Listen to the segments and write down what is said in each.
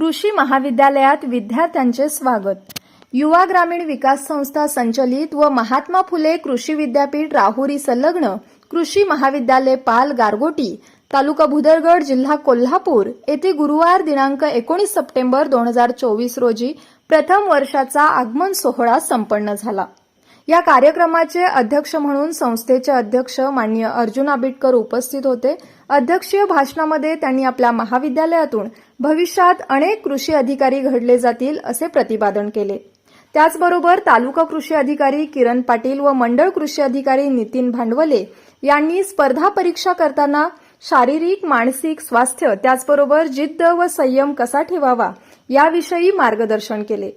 कृषी महाविद्यालयात विद्यार्थ्यांचे स्वागत. युवा ग्रामीण विकास संस्था संचलित व महात्मा फुले कृषी विद्यापीठ राहुरी संलग्न कृषी महाविद्यालय पाल गारगोटी तालुका भुदरगड जिल्हा कोल्हापूर येथे गुरुवार दिनांक एकोणीस सप्टेंबर दोन हजार चोवीस रोजी प्रथम वर्षाचा आगमन सोहळा संपन्न झाला. या कार्यक्रमाचे अध्यक्ष म्हणून संस्थेचे अध्यक्ष मान्य अर्जुन आबिटकर उपस्थित होते. अध्यक्षीय भाषणामध्ये त्यांनी आपल्या महाविद्यालयातून भविष्यात अनेक कृषी अधिकारी घडले जातील असे प्रतिपादन केले. त्याचबरोबर तालुका कृषी अधिकारी किरण पाटील व मंडळ कृषी अधिकारी नितीन भांडवले यांनी स्पर्धा परीक्षा करताना शारीरिक मानसिक स्वास्थ्य त्याचबरोबर जिद्द व संयम कसा ठेवावा याविषयी मार्गदर्शन केले.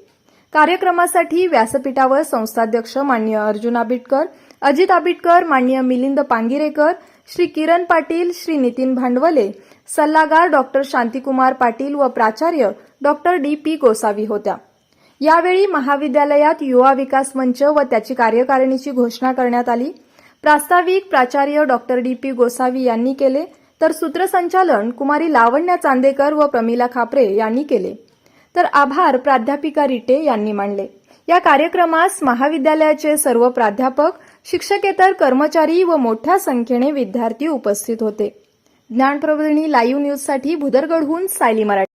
कार्यक्रमासाठी व्यासपीठावर संस्थाध्यक्ष मान्य अर्जुन आबिटकर अजित आबिटकर मान्य मिलिंद पांगिरेकर श्री किरण पाटील श्री नितीन भांडवले सल्लागार डॉक्टर शांतिकुमार पाटील व प्राचार्य डॉक्टर डी. पी. गोसावी होत्या. यावेळी महाविद्यालयात युवा विकास मंच व त्याची कार्यकारिणीची घोषणा करण्यात आली. प्रास्ताविक प्राचार्य डॉक्टर डी. पी. गोसावी यांनी केले तर सूत्रसंचालन कुमारी लावण्या चांदेकर व प्रमिला खापरे यांनी केले. तर आभार प्राध्यापिका रिटे यांनी मानले या कार्यक्रमास महाविद्यालयाचे सर्व प्राध्यापक शिक्षकेतर कर्मचारी व मोठ्या संख्येने विद्यार्थी उपस्थित होते. ज्ञानप्रबोधिनी लाईव्ह न्यूजसाठी भुदरगडहून सायली मराठी.